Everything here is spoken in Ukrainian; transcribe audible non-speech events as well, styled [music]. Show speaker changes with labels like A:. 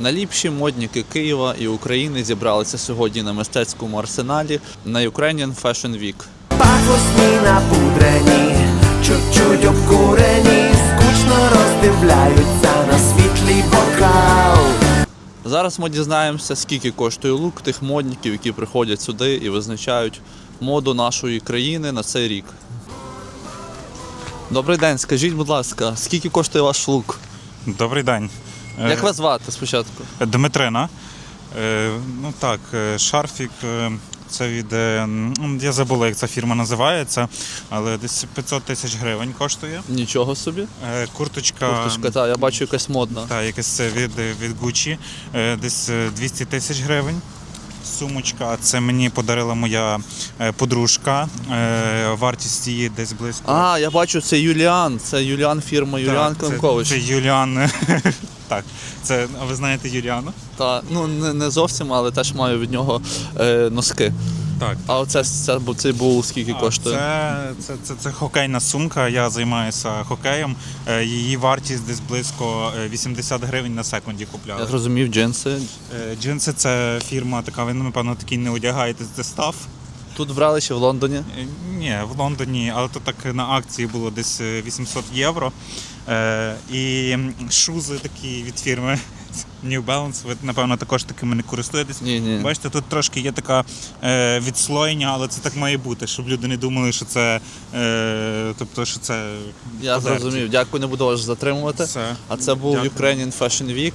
A: Найліпші модники Києва і України зібралися сьогодні на мистецькому арсеналі на Ukrainian Fashion Week.
B: Пафосні напудрені, чуть-чуть обкурені, скучно роздивляються на світлий бокал.
A: Зараз ми дізнаємося, скільки коштує лук тих модників, які приходять сюди і визначають моду нашої країни на цей рік. Добрий день, скажіть, будь ласка, скільки коштує ваш лук?
C: Добрий день. Е,
A: Як вас звати спочатку?
C: Дмитрина. Е, Ну так, е, шарфік. е, Це від. е, Я забула, як ця фірма називається, але десь 500 тисяч гривень коштує.
A: Нічого собі.
C: Е, Курточка.
A: Курточка, та, я бачу якась модна.
C: Та, якась це від, від Gucci, е, десь е, 200 тисяч гривень. Сумочка, це мені подарила моя е, подружка. Е, Вартість її десь близько.
A: А, я бачу, це Юліан. Це Юліан фірма Юліан
C: Так, це- Це Юліан. [laughs] Так, це а ви знаєте Юліану?
A: Та, ну не, не зовсім, але теж маю від нього е, носки.
C: Так.
A: А оце це, бу- цей бул скільки
C: А,
A: коштує?
C: Це, це, це, це хокейна сумка. Я займаюся хокеєм. Е, Її вартість десь близько е, 80 гривень на секунді
A: Я зрозумів, джинси.
C: Е, Джинси це фірма така, ви напевно такі не одягаєте, це став.
A: Тут брали ще в Лондоні.
C: Е, Ні, в Лондоні, але то так на акції було десь е, 800 євро. Е, І шузи такі від фірми [laughs] New Balance. Ви напевно також такими не користуєтесь.
A: Ні, ні.
C: Бачите, тут трошки є таке відслоєння, але це так має бути, щоб люди не думали, що це, е, тобто, що це
A: Я зрозумів. Дякую, не буду вас затримувати.
C: Все.
A: А це був
C: Дякую.
A: Ukrainian Fashion Week.